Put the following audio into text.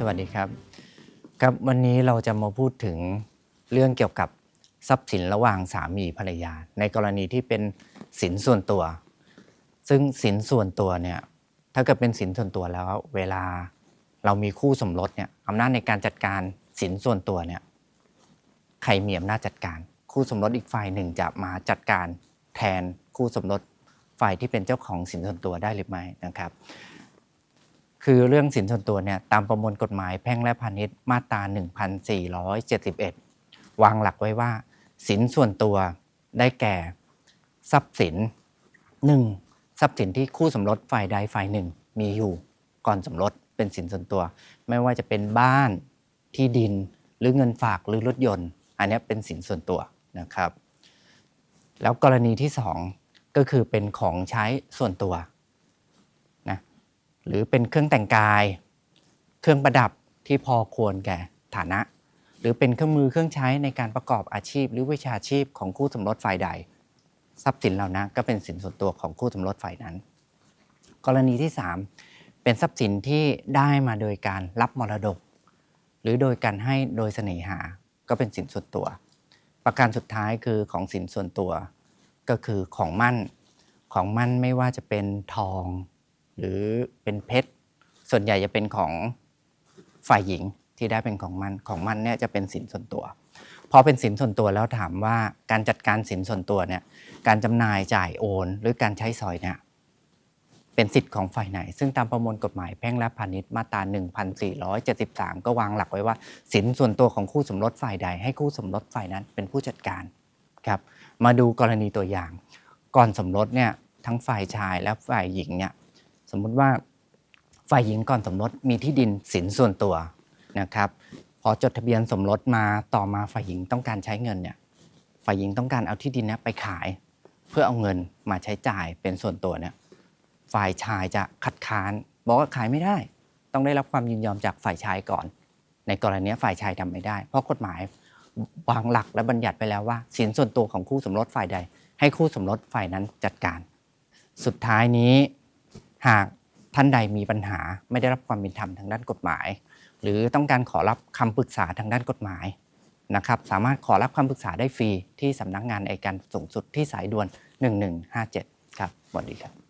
สวัสดีครับครับวันนี้เราจะมาพูดถึงเรื่องเกี่ยวกับทรัพย์สินระหว่างสามีภรรยา ในกรณีที่เป็นสินส่วนตัว ซึ่งสินส่วนตัวเนี่ยถ้าเกิดเป็นสินส่วนตัวแล้ว เวลาเรามีคู่สมรสเนี่ยอำนาจในการจัดการสินส่วนตัวเนี่ยใครมีอำนาจจัดการ คู่สมรสอีกฝ่ายหนึ่งจะมาจัดการแทนคู่สมรสฝ่ายที่เป็นเจ้าของสินส่วนตัวได้หรือไม่นะครับ คือเรื่องสินส่วนตัวเนี่ยตามประมวลกฎหมายแพ่งและพาณิชย์มาตรา 1471 วางหลักไว้ว่า สินส่วนตัวได้แก่ ทรัพย์สิน 1. ทรัพย์สินที่คู่สมรสฝ่ายใดฝ่ายหนึ่ง มีอยู่ก่อนสมรสเป็นสินส่วนตัว ไม่ว่าจะเป็นบ้านที่ดินหรือเงินฝากหรือรถยนต์ อันนี้เป็นสินส่วนตัวนะครับ แล้วกรณีที่ 2 ก็คือเป็นของใช้ส่วนตัว หรือเป็นเครื่องแต่งกาย เครื่องประดับที่พอควรแก่ฐานะ หรือเป็นเครื่องมือเครื่องใช้ในการประกอบอาชีพ หรือวิชาชีพของคู่สมรสฝ่ายใด ทรัพย์สินเหล่านั้นก็เป็นสินส่วนตัวของคู่สมรสฝ่ายนั้น กรณีที่ 3 เป็นทรัพย์สินที่ได้มาโดยการรับมรดก หรือโดยการให้โดยเสน่หาก็เป็นสินส่วนตัว ประการสุดท้ายคือของสินส่วนตัว ก็คือของมั่นของมั่นไม่ว่าจะเป็นทอง หรือเป็นเพชร ส่วนใหญ่จะเป็นของฝ่ายหญิงที่ได้เป็นของมันของมันเนี่ยจะเป็นสินส่วนตัวพอเป็นสินส่วนตัวแล้วถามว่าการจัดการสินส่วนตัวเนี่ยการจำหน่ายจ่ายโอน หรือการใช้สอยเนี่ยเป็นสิทธิ์ของฝ่ายไหน ซึ่งตามประมวลกฎหมายแพ่งและพาณิชย์มาตรา 1473 ก็วางหลักไว้ว่า สินส่วนตัวของคู่สมรสฝ่ายใด ให้คู่สมรสฝ่ายนั้นเป็นผู้จัดการครับมาดูกรณีตัวอย่าง ก่อนสมรสเนี่ยทั้งฝ่ายชายและฝ่ายหญิงเนี่ย สมมุติว่าฝ่ายหญิงก่อนสมรสมีที่ดินสินส่วนตัวนะครับพอจดทะเบียนสมรสมาต่อมาฝ่ายหญิงต้องการใช้เงินเนี่ยฝ่ายหญิงต้องการเอาที่ดินนี้ไปขาย เพื่อเอาเงินมาใช้จ่ายเป็นส่วนตัวเนี่ยฝ่ายชายจะคัดค้าน บอกว่าขายไม่ได้ ต้องได้รับความยินยอมจากฝ่ายชายก่อน ในกรณีนี้ฝ่ายชายทำไม่ได้ เพราะกฎหมายวางหลักและบัญญัติไปแล้วว่าสินส่วนตัวของคู่สมรสฝ่ายใด ให้คู่สมรสฝ่ายนั้นจัดการ สุดท้ายนี้ หากท่านใดมีปัญหาไม่ได้รับความเป็นธรรมทางด้านกฎหมาย หรือต้องการขอรับคำปรึกษาทางด้านกฎหมายนะครับสามารถขอรับคำปรึกษาได้ฟรีที่สำนักงานอายการสูงสุดที่สายด่วน 1157 ครับสวัสดีครับ